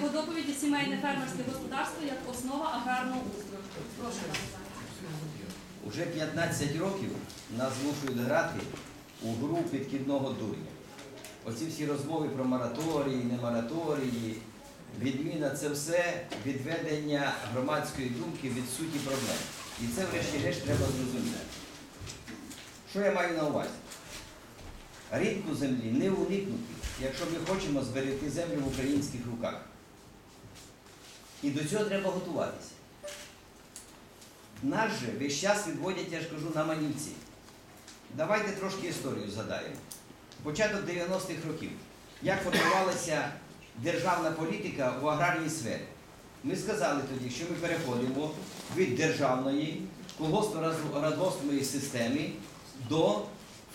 його доповіді сімейне фермерське господарство як основа аграрного устрою. Прошу вас. Уже 15 років нас змушують грати у гру підкидного дурня. Оці всі розмови про мораторії, не мораторії, відміна це все відведення громадської думки від суті проблем. І це, врешті-решт, треба зрозуміти. Що я маю на увазі? Ринку землі не уникнути, якщо ми хочемо зберегти землю в українських руках. І до цього треба готуватися. Нас же весь час відводять, я ж кажу, на манівці. Давайте трошки історію згадаємо. Початок 90-х років. Як формувалася державна політика в аграрній сфері? Ми сказали тоді, що ми переходимо від державної колгоспно-радгоспної системи до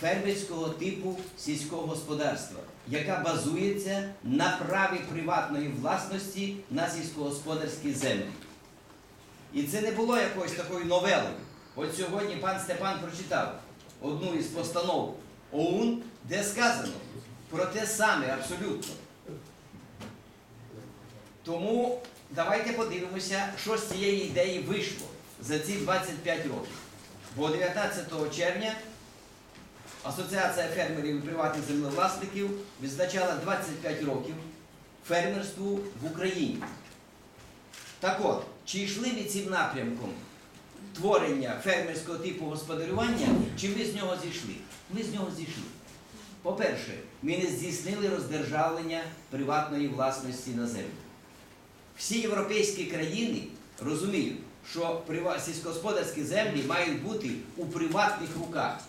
фермерського типу сільського господарства, яка базується на праві приватної власності на сільськогосподарські землі. І це не було якоюсь такою новелою. От сьогодні пан Степан прочитав одну із постанов ОУН, де сказано про те саме абсолютно. Тому давайте подивимося, що з цієї ідеї вийшло за ці 25 років. Бо 19 червня Асоціація фермерів і приватних землевласників відзначала 25 років фермерству в Україні. Так от, чи йшли ми цим напрямком творення фермерського типу господарювання, чи ми з нього зійшли? Ми з нього зійшли. По-перше, ми не здійснили роздержавлення приватної власності на землю. Всі європейські країни розуміють, що сільськогосподарські землі мають бути у приватних руках.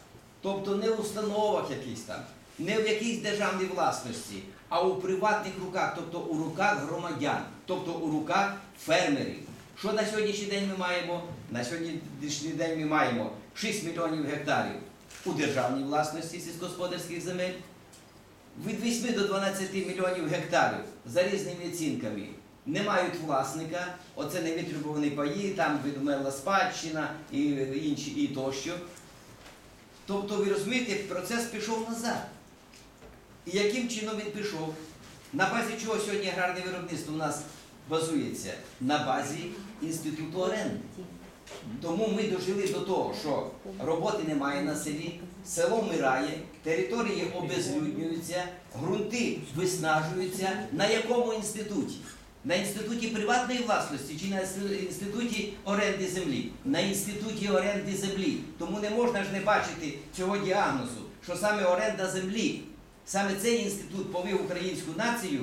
Тобто не в установах якісь там, не в якійсь державній власності, а у приватних руках, тобто у руках громадян, тобто у руках фермерів. Що на сьогоднішній день ми маємо? На сьогоднішній день ми маємо 6 мільйонів гектарів у державній власності сільськогосподарських земель, від 8 до 12 мільйонів гектарів за різними оцінками не мають власника, оце невитребувані паї, там відмерла спадщина і інші і тощо. Тобто, ви розумієте, процес пішов назад. І яким чином він пішов? На базі чого сьогодні аграрне виробництво у нас базується? На базі інституту оренди. Тому ми дожили до того, що роботи немає на селі, село вмирає, території обезлюднюються, ґрунти виснажуються. На якому інституті? На інституті приватної власності чи на інституті оренди землі? На інституті оренди землі. Тому не можна ж не бачити цього діагнозу, що саме оренда землі, саме цей інститут повів українську націю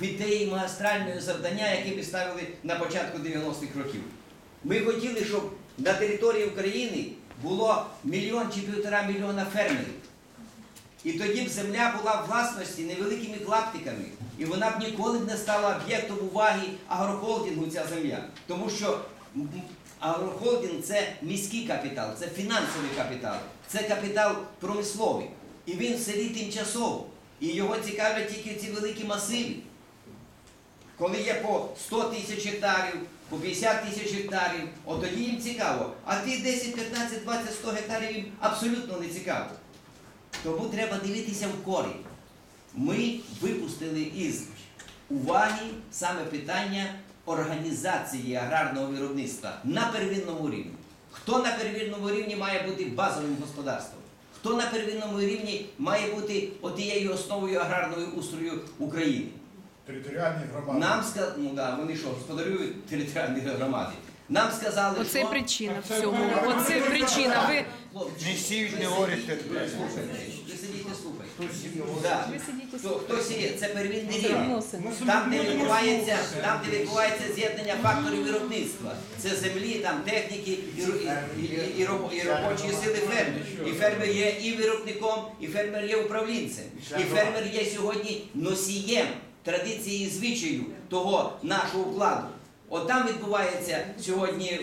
від ідеї магістрального завдання, яке ми ставили на початку 90-х років. Ми хотіли, щоб на території України було мільйон чи півтора мільйона фермерів. І тоді б земля була в власності невеликими клаптиками, і вона б ніколи б не стала об'єктом уваги агрохолдингу ця земля. Тому що агрохолдинг це міський капітал, це фінансовий капітал, це капітал промисловий. І він в селі тимчасово. І його цікавлять тільки ці великі масиви. Коли є по 100 тисяч гектарів, по 50 тисяч гектарів, от тоді їм цікаво. А ті 10, 15, 20, 100 гектарів їм абсолютно не цікаво. Тому треба дивитися в корінь. Ми випустили із уваги саме питання організації аграрного виробництва на первинному рівні. Хто на первинному рівні має бути базовим господарством? Хто на первинному рівні має бути отією основою аграрного устрою України? Територіальні громади. Нам сказали, ну да, вони що, господарюють територіальні громади. Нам сказали, Оце що... причина всього. Оце причина. Ви Не сіють, не говорять. Слухайте, ви сидіть і слухайте. Да. Хто, хто сіє? Це первинний рівень. Там, де відбувається, там, де відбувається з'єднання факторів виробництва. Це землі, там техніки і, ро- і, і, і, і робочої сили фермер. І фермер є і виробником, і фермер є управлінцем. І фермер є сьогодні носієм традиції і звичаю того нашого вкладу. От там відбувається сьогодні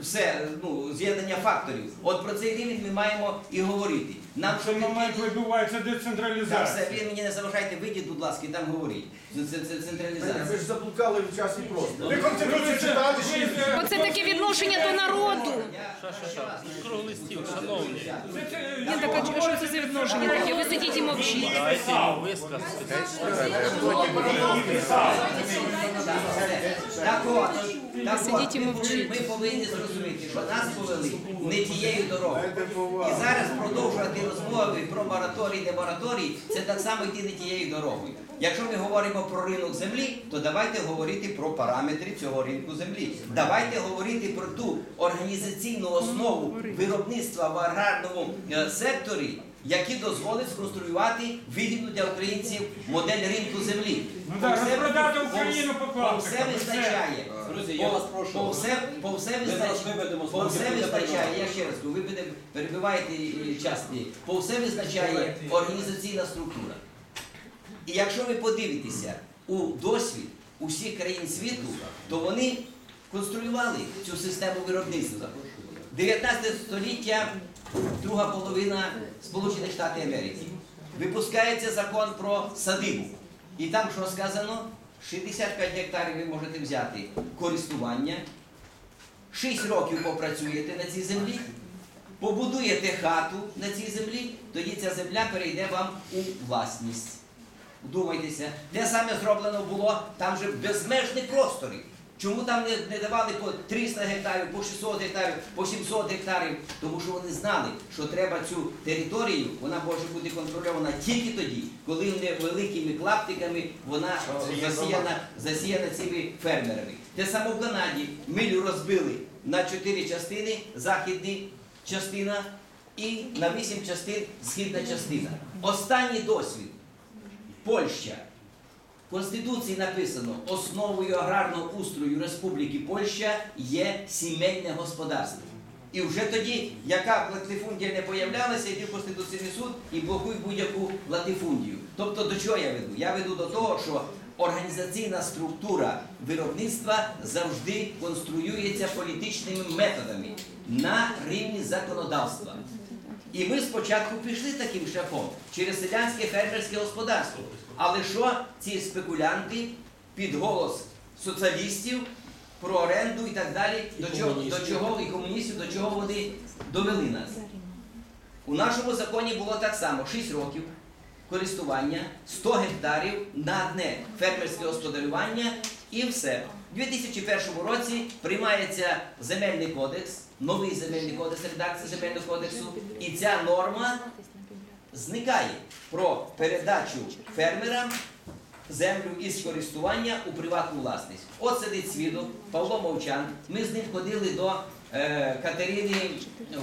все ну, з'єднання факторів. От про цей рівень ми маємо і говорити. Нам що момент відбувається так, все, децентралізація. ви мені не заважайте, вийдіть, будь ласка, і там говоріть. Це, це, це Ви централізація. ж заблукали в часі просто. Ви Конституцію читали, що Оце таке відношення до народу. Круглий стіл, шановні. Ні, так а що- це за відношення таке? Ви сидіть і мовчіть. Дайте йому висказати. от, так Сидіть і ми, мовчіть. ми повинні зрозуміти, що нас повели не тією дорогою. І зараз продовжувати розмови про мораторій, не мораторій, це так само йти не тією дорогою. Якщо ми говоримо про ринок землі, то давайте говорити про параметри цього ринку землі. Давайте говорити про ту організаційну основу виробництва в аграрному е, секторі, які дозволить сконструювати вигідну для українців модель ринку землі. Ну так, розпродати Україну по по все і все. визначає. Друзі, я По- вас прошу. По все, по все Ми зараз виведемо з ламки, все буде визначає, я ще раз кажу, ви буде- перебиваєте час мій. По все визначає організаційна структура. І якщо ви подивитеся у досвід усіх країн світу, то вони конструювали цю систему виробництва. 19 століття, друга половина Сполучених Штатів Америки. Випускається закон про садибу. І там що сказано? 65 гектарів ви можете взяти користування, 6 років попрацюєте на цій землі, побудуєте хату на цій землі, тоді ця земля перейде вам у власність. Вдумайтеся, те саме зроблено було, там же безмежні простори. Чому там не, не давали по 300 гектарів, по 600 гектарів, по 700 гектарів? Тому що вони знали, що треба цю територію, вона може бути контрольована тільки тоді, коли не великими клаптиками вона засіяна, засіяна цими фермерами. Те саме в Канаді милю розбили на чотири частини, західна частина і на вісім частин східна частина. Останній досвід. Польща. Конституції написано, основою аграрного устрою Республіки Польща є сімейне господарство. І вже тоді, яка б латифундія не появлялася, йди в Конституційний суд і блокуй будь-яку латифундію. Тобто до чого я веду? Я веду до того, що організаційна структура виробництва завжди конструюється політичними методами на рівні законодавства. І ми спочатку пішли таким шляхом через селянське фермерське господарство. Але що ці спекулянти під голос соціалістів про оренду і так далі, до чого, до чого і комуністів, до чого вони довели нас? У нашому законі було так само 6 років користування, 100 гектарів на одне фермерське господарювання і все. У 2001 році приймається земельний кодекс, новий земельний кодекс, редакція земельного кодексу, і ця норма зникає про передачу фермерам землю із користування у приватну власність. От сидить свідок Павло Мовчан. Ми з ним ходили до е, Катерини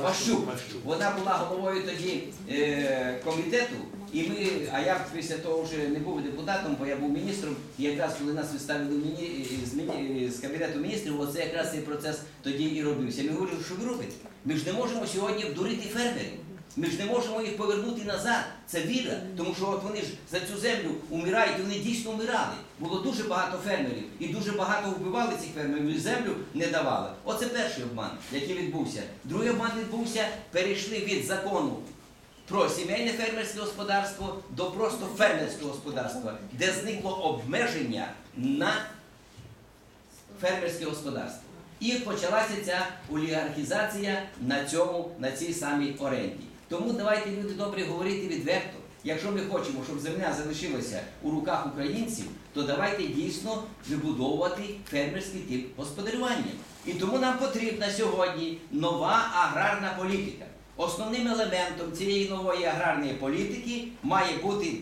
Ващук. Вона була головою тоді е, комітету. І ми, а я після того вже не був депутатом, бо я був міністром, і якраз коли нас виставили міні, з, міні, з кабінету міністрів, оце якраз цей процес тоді і робився. Ми говорили, що ви робите? Ми ж не можемо сьогодні вдурити фермерів. Ми ж не можемо їх повернути назад. Це віра, тому що от вони ж за цю землю умирають, і вони дійсно вмирали. Було дуже багато фермерів, і дуже багато вбивали цих фермерів, і землю не давали. Оце перший обман, який відбувся. Другий обман відбувся, перейшли від закону про сімейне фермерське господарство до просто фермерського господарства, де зникло обмеження на фермерське господарство. І почалася ця олігархізація на цьому, на цій самій оренді. Тому давайте, люди добрі, говорити відверто. Якщо ми хочемо, щоб земля залишилася у руках українців, то давайте дійсно вибудовувати фермерський тип господарювання. І тому нам потрібна сьогодні нова аграрна політика. Основним елементом цієї нової аграрної політики має бути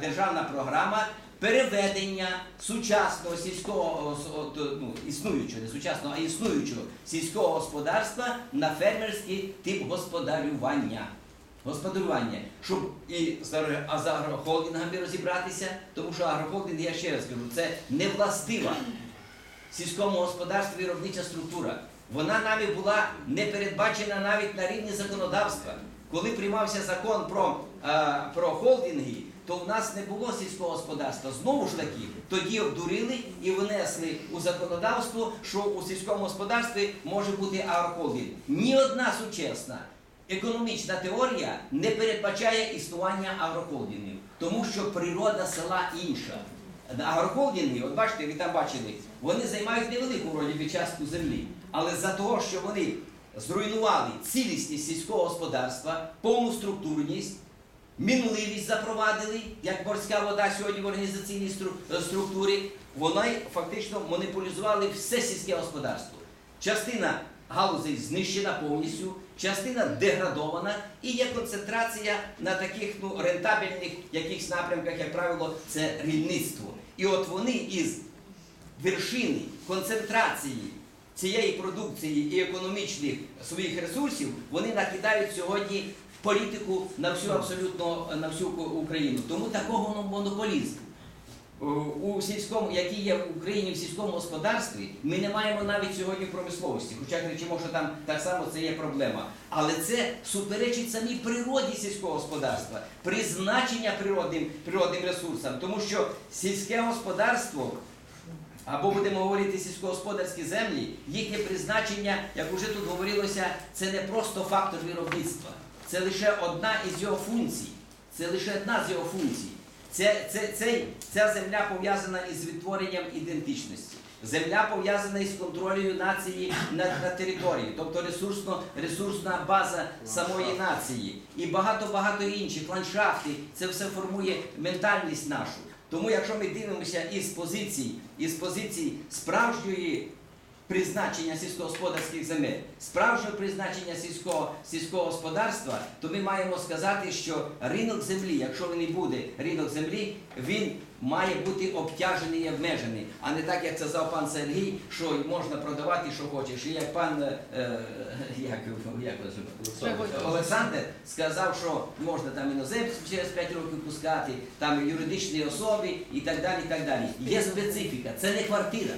державна програма переведення сучасного сільського ну, існуючого, не сучасного, а існуючого сільського господарства на фермерський тип господарювання. Господарювання, щоб і з агрохолдингами розібратися, тому що агрохолдинг, я ще раз кажу, це не властива сільському господарстві виробнича структура. Вона нами була не передбачена навіть на рівні законодавства. Коли приймався закон про, е, про холдинги, то в нас не було сільського господарства. Знову ж таки, тоді обдурили і внесли у законодавство, що у сільському господарстві може бути агрохолдинг. Ні одна сучасна економічна теорія не передбачає існування агрохолдингів, тому що природа села інша. Агрохолдинги, от бачите, ви там бачили, вони займають невелику вроді частку землі. Але за того, що вони зруйнували цілісність сільського господарства, повну структурність, мінливість запровадили, як морська вода сьогодні в організаційній е, структурі, вони фактично монополізували все сільське господарство. Частина галузей знищена повністю, частина деградована і є концентрація на таких ну, рентабельних якихось напрямках, як правило, це рільництво. І от вони із вершини концентрації цієї продукції і економічних своїх ресурсів вони накидають сьогодні політику на всю абсолютно на всю Україну. Тому такого монополізму. У сільському, який є в Україні в сільському господарстві, ми не маємо навіть сьогодні промисловості, хоча кричимо, що там так само це є проблема. Але це суперечить самій природі сільського господарства, призначення природним, природним ресурсам, тому що сільське господарство або будемо говорити сільськогосподарські землі, їхнє призначення, як уже тут говорилося, це не просто фактор виробництва, це лише одна із його функцій. Це лише одна з його функцій. Це, це, цей, ця земля пов'язана із відтворенням ідентичності. Земля пов'язана із контролем нації над, над територією, тобто ресурсно, ресурсна база самої нації і багато-багато інших ландшафти. Це все формує ментальність нашу. Тому, якщо ми дивимося із позицій, із позицій справжньої призначення сільськогосподарських земель, справжнього призначення сільського, сільського господарства, то ми маємо сказати, що ринок землі, якщо він і буде ринок землі, він має бути обтяжений і обмежений, а не так, як це сказав пан Сергій, що можна продавати, що хочеш. І як пан е, е, як, як вас? Олександр сказав, що можна там іноземців через 5 років пускати, там юридичні особи і так далі. і так далі. Є специфіка, це не квартира.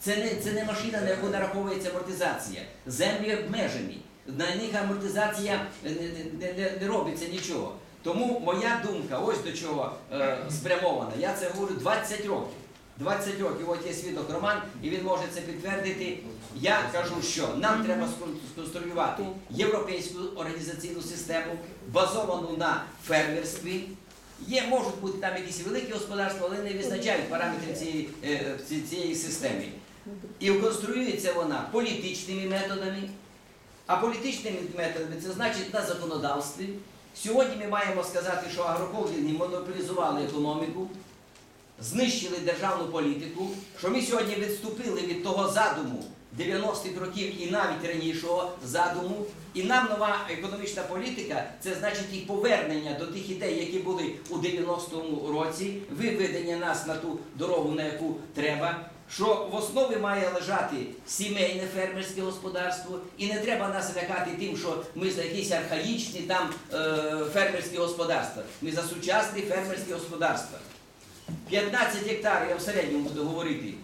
Це не, це не машина, на яку нараховується амортизація. Землі обмежені. На них амортизація не, не, не, не робиться нічого. Тому моя думка, ось до чого е, спрямована. Я це говорю 20 років. 20 років, от є свідок Роман, і він може це підтвердити. Я кажу, що нам треба скон- сконструювати європейську організаційну систему, базовану на фермерстві. Є, можуть бути там якісь великі господарства, але не визначають параметри цієї, е, цієї системи. І конструюється вона політичними методами. А політичними методами це значить на законодавстві. Сьогодні ми маємо сказати, що агрохолдинги монополізували економіку, знищили державну політику, що ми сьогодні відступили від того задуму 90-х років і навіть ранішого задуму. І нам нова економічна політика це значить і повернення до тих ідей, які були у 90-му році, виведення нас на ту дорогу, на яку треба. Що в основі має лежати сімейне фермерське господарство, і не треба нас лякати тим, що ми за якісь архаїчні там е, фермерські господарства. Ми за сучасні фермерські господарства. 15 гектарів, я в середньому буду говорити,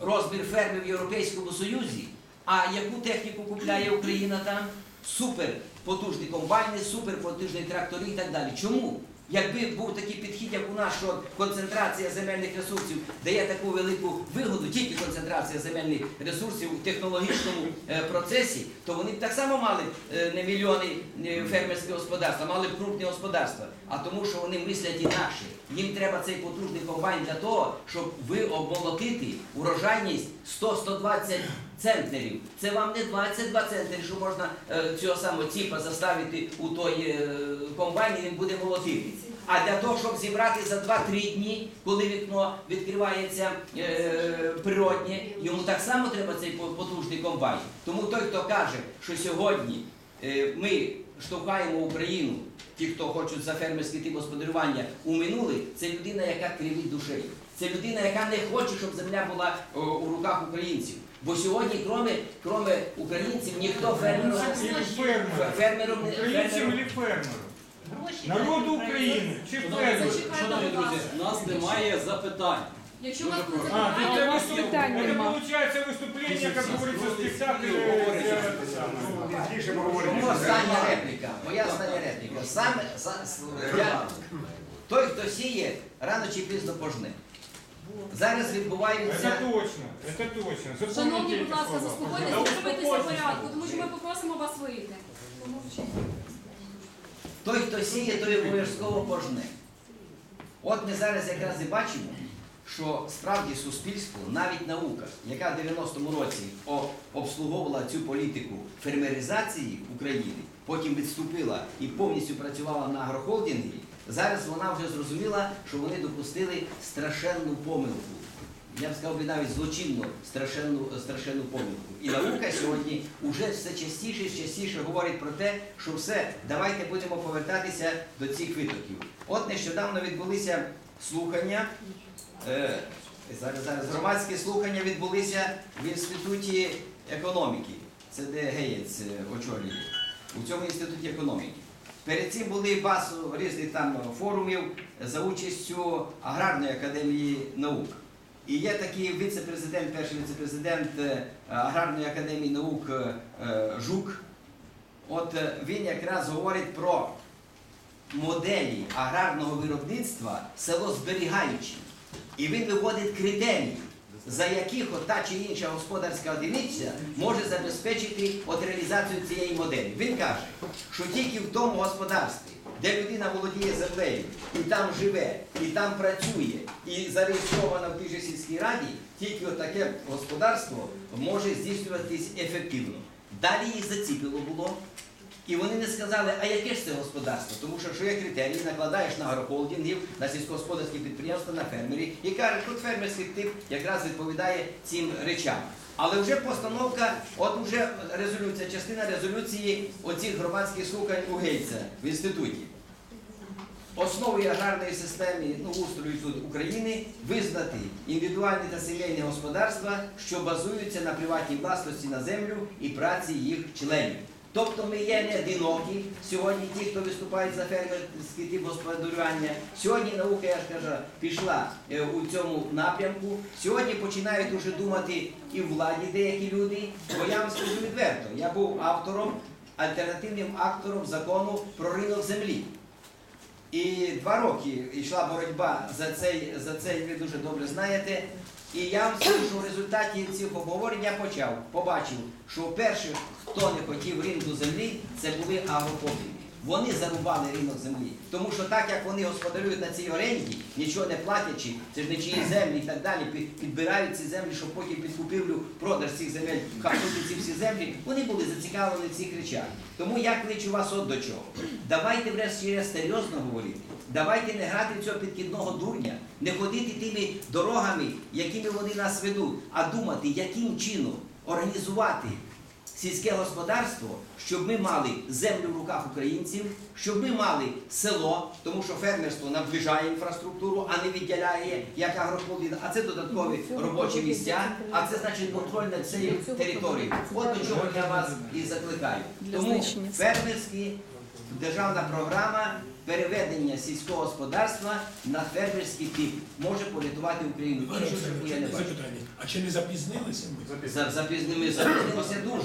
розмір ферми в Європейському Союзі, а яку техніку купляє Україна там? Супер потужні комбайни, супер потужні трактори і так далі. Чому? Якби був такий підхід, як у нас, що концентрація земельних ресурсів дає таку велику вигоду, тільки концентрація земельних ресурсів у технологічному е, процесі, то вони б так само мали е, не мільйони е, фермерських господарств, а мали б крупні господарства. А тому, що вони мислять інакше. Їм треба цей потужний комбайн для того, щоб ви обмолотити урожайність 100-120 центнерів. Це вам не 22 центнери, що можна е, цього самого ціпа заставити у той е, комбайн, і він буде молотити. А для того, щоб зібрати за 2-3 дні, коли вікно відкривається е, природнє, йому так само треба цей потужний комбайн. Тому той, хто каже, що сьогодні е, ми штовхаємо Україну, ті, хто хочуть за фермерський тип господарювання у минуле, це людина, яка кривить душею. Це людина, яка не хоче, щоб земля була о, у руках українців. Бо сьогодні, кроме, кроме українців, ніхто фермером, фермером, не- Українцям фермером или? Народу України чи фермеру? Шановні друзі, у нас немає запитань. Якщо у вас будуть А, тут запитання, це вас виступ- питань это нема. получается выступление, как говорится, спектакль. э, это самое. Пізніше ми говоримо. Тому остання репліка, моя остання репліка. Саме за, с- я, той, хто сіє, рано чи пізно пожне. Зараз відбуваються. Это точно, это точно. Запомните Шановні, будь эти ласка, слова. заспокойтеся, Да зробитися в успокойтесь. порядку, тому що ми попросимо вас вийти. Той, хто сіє, той обов'язково пожне. От ми зараз якраз і бачимо, що справді суспільство, навіть наука, яка в 90-му році обслуговувала цю політику фермеризації України, потім відступила і повністю працювала на агрохолдингі, зараз вона вже зрозуміла, що вони допустили страшенну помилку. Я б сказав би навіть злочинну страшенну, страшенну помилку. І наука сьогодні вже все частіше і частіше говорить про те, що все, давайте будемо повертатися до цих витоків. От нещодавно відбулися слухання. Е, зараз, зараз громадські слухання відбулися в інституті економіки. Це де Геєць е, очолює у цьому інституті економіки. Перед цим були басу різних там форумів за участю Аграрної академії наук. І є такий віце-президент, перший віце-президент е, Аграрної академії наук е, Жук. От він якраз говорить про моделі аграрного виробництва село зберігаючі. І він виводить критерії, за яких та чи інша господарська одиниця може забезпечити от реалізацію цієї моделі. Він каже, що тільки в тому господарстві, де людина володіє землею, і там живе, і там працює, і зареєстрована в тій же сільській раді, тільки таке господарство може здійснюватись ефективно. Далі їх заціпило було. І вони не сказали, а яке ж це господарство? Тому що що є критерії, накладаєш на агрохолдингів, на сільськогосподарські підприємства, на фермерів, і кажуть, тут фермерський тип якраз відповідає цим речам. Але вже постановка, от вже резолюція, частина резолюції оцих громадських слухань у Гейця в інституті. Основою аграрної системи ну, устрою тут України визнати індивідуальні та сімейні господарства, що базуються на приватній власності на землю і праці їх членів. Тобто ми є не одинокі сьогодні, ті, хто виступають за фермерський тип господарювання. Сьогодні наука, я ж кажу, пішла е, у цьому напрямку. Сьогодні починають уже думати і в владі деякі люди. Бо я вам скажу відверто, я був автором, альтернативним автором закону про ринок землі. І два роки йшла боротьба за цей, за цей, ви дуже добре знаєте. І я вам скажу, в результаті цих обговорень я почав, побачив, що вперше, хто не хотів ринку землі, це були агрохолдинги. Вони зарубали ринок землі. Тому що так як вони господарюють на цій оренді, нічого не платячи, це ж не чиї землі і так далі, підбирають ці землі, щоб потім під купівлю продаж цих земель хапнути ці всі землі, вони були зацікавлені в цих речах. Тому я кличу вас от до чого. Давайте врешті-решт серйозно говорити. Давайте не грати в цього підкидного дурня, не ходити тими дорогами, якими вони нас ведуть, а думати, яким чином організувати сільське господарство, щоб ми мали землю в руках українців, щоб ми мали село, тому що фермерство наближає інфраструктуру, а не відділяє як агрохолдинг, а це додаткові робочі місця, а це значить контроль над цією територією. От до чого я вас і закликаю. Тому фермерські державна програма переведення сільського господарства на фермерський тип може порятувати Україну. Іншого я не бачу. запитання. А чи не запізнилися ми? За запізними запізнилися дуже.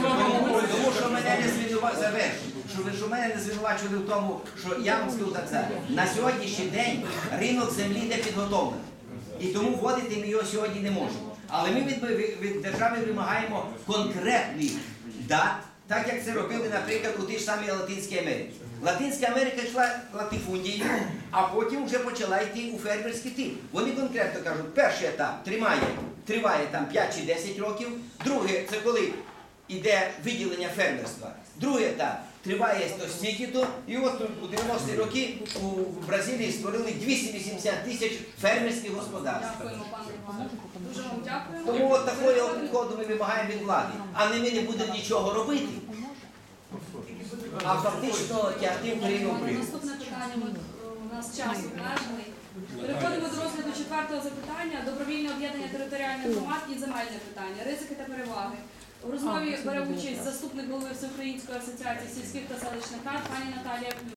Слава Тому, тому що мене не звинувачували, що ви що мене не звинувачували в тому, що я вам скажу так це. На сьогоднішній день ринок землі не підготовлений. І тому вводити ми його сьогодні не можемо. Але ми від, від- від держави вимагаємо конкретних дат, так як це робили, наприклад, у тій ж самій Латинській Америці. Латинська Америка йшла латифундією, а потім вже почала йти у фермерський тип. Вони конкретно кажуть, перший етап тримає, триває там 5 чи 10 років, другий це коли іде виділення фермерства. Другий етап триває то стільки-то, і от у 90-ті роки у Бразилії створили 280 тисяч фермерських господарств. Дякуємо, пане Іване. Дуже вам дякуємо. Тому от такого підходу ми вимагаємо від влади, а не ми не будемо нічого робити, а фактично тягти Україну в. Наступне питання, у нас час обмежений. Переходимо до розгляду четвертого запитання. Добровільне об'єднання територіальних громад і земельне питання. Ризики та переваги. У розмові бере участь заступник голови Всеукраїнської асоціації сільських та селищних рад пані Наталія.